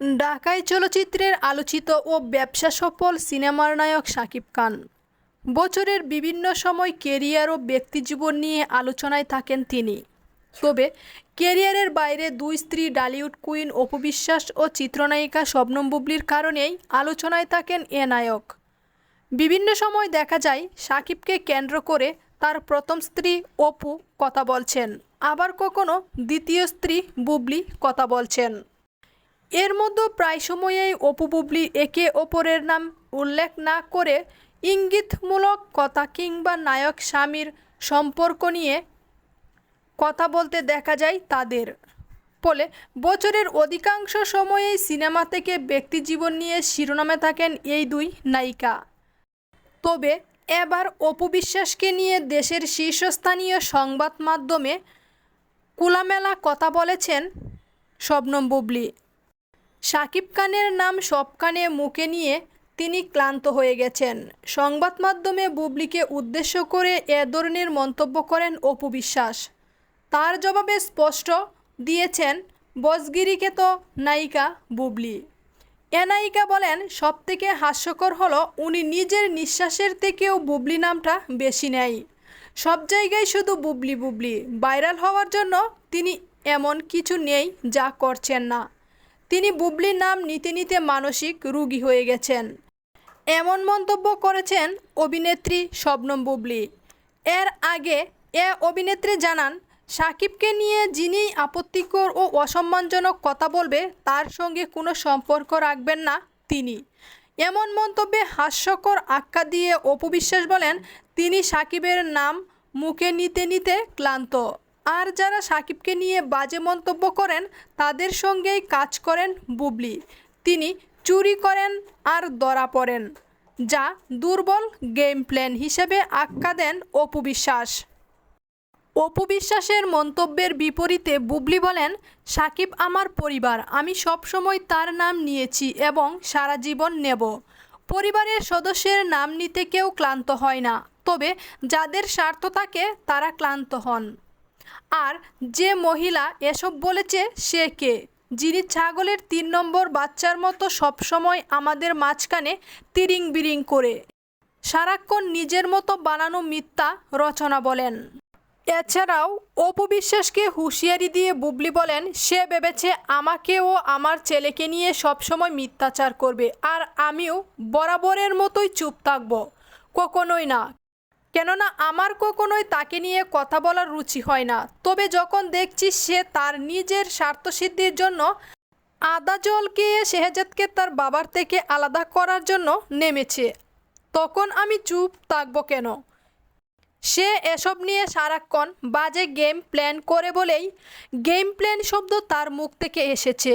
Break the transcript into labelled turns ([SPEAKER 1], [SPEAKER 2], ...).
[SPEAKER 1] ঢাকাই চলচ্চিত্রের আলোচিত ও ব্যবসা সফল সিনেমার নায়ক শাকিব খান। বছরের বিভিন্ন সময় কেরিয়ার ও ব্যক্তিজীবন নিয়ে আলোচনায় থাকেন তিনি। তবে কেরিয়ারের বাইরে দুই স্ত্রী ডালিউড কুইন অপবিশ্বাস ও চিত্রনায়িকা শবনম বুবলির কারণেই আলোচনায় থাকেন এ নায়ক। বিভিন্ন সময় দেখা যায় সাকিবকে কেন্দ্র করে তার প্রথম স্ত্রী অপু কথা বলছেন। আবার কখনো দ্বিতীয় স্ত্রী বুবলি কথা বলছেন। এর মধ্যে প্রায় সময়েই অপু বুবলি একে অপরের নাম উল্লেখ না করে ইঙ্গিতমূলক কথা কিংবা নায়ক স্বামীর সম্পর্ক নিয়ে কথা বলতে দেখা যায় তাদের। ফলে বছরের অধিকাংশ সময়েই সিনেমা থেকে ব্যক্তিজীবন নিয়ে শিরোনামে থাকেন এই দুই নায়িকা। তবে এবার অপু বিশ্বাসকে নিয়ে দেশের শীর্ষস্থানীয় সংবাদ মাধ্যমে কুলামেলা কথা বলেছেন শবনম বুবলি। শাকিব খানের নাম সব কানে মুখে নিয়ে তিনি ক্লান্ত হয়ে গেছেন। সংবাদ মাধ্যমে বুবলিকে উদ্দেশ্য করে এ ধরনের মন্তব্য করেন অপু বিশ্বাস। তার জবাবে স্পষ্ট দিয়েছেন, বসগিরিকে তো নায়িকা বুবলি। এ নায়িকা বলেন সব থেকে হাস্যকর হলো উনি নিজের নিঃশ্বাসের থেকেও বুবলি নামটা বেশি নেয়। সব জায়গায় শুধু বুবলি বুবলি। ভাইরাল হওয়ার জন্য তিনি এমন কিছু নেই যা করছেন না। তিনি বুবলির নাম নিতে নিতে মানসিক রুগী হয়ে গেছেন। এমন মন্তব্য করেছেন অভিনেত্রী শবনম বুবলি। এর আগে এ অভিনেত্রী জানান, সাকিবকে নিয়ে যিনি আপত্তিকর ও অসম্মানজনক কথা বলবে, তার সঙ্গে কোনো সম্পর্ক রাখবেন না তিনি। এমন মন্তব্যে হাস্যকর আখ্যা দিয়ে অপবিশ্বাস বলেন, তিনি সাকিবের নাম মুখে নিতে নিতে ক্লান্ত। আর যারা সাকিবকে নিয়ে বাজে মন্তব্য করেন, তাদের সঙ্গেই কাজ করেন বুবলি। তিনি চুরি করেন আর ধরা পড়েন, যা দুর্বল গেম প্ল্যান হিসেবে আখ্যা দেন অপু বিশ্বাস। অপু বিশ্বাসের মন্তব্যের বিপরীতে বুবলি বলেন, সাকিব আমার পরিবার, আমি সবসময় তার নাম নিয়েছি এবং সারা জীবন নেব। পরিবারের সদস্যের নাম নিতে কেউ ক্লান্ত হয় না, তবে যাদের স্বার্থ থাকে তারা ক্লান্ত হন। আর যে মহিলা এসব বলেছে সে কে? যিনি ছাগলের তিন নম্বর বাচ্চার মতো সবসময় আমাদের মাঝখানে তিরিং বিরিং করে সারাক্ষণ নিজের মতো বানানো মিথ্যা রচনা বলেন। এছাড়াও অপু বিশ্বাসকে হুঁশিয়ারি দিয়ে বুবলি বলেন, সে ভেবেছে আমাকে ও আমার ছেলেকে নিয়ে সবসময় মিথ্যাচার করবে আর আমিও বরাবরের মতোই চুপ থাকব। কখনোই না। কেননা আমার কখনোই তাকে নিয়ে কথা বলার রুচি হয় না। তবে যখন দেখছি সে তার নিজের স্বার্থসিদ্ধির জন্য আদা জলকে শেহজাদকে তার বাবার থেকে আলাদা করার জন্য নেমেছে, তখন আমি চুপ থাকব কেন? সে এসব নিয়ে সারাক্ষণ বাজে গেম প্ল্যান করে বলেই গেম প্ল্যান শব্দ তার মুখ থেকে এসেছে।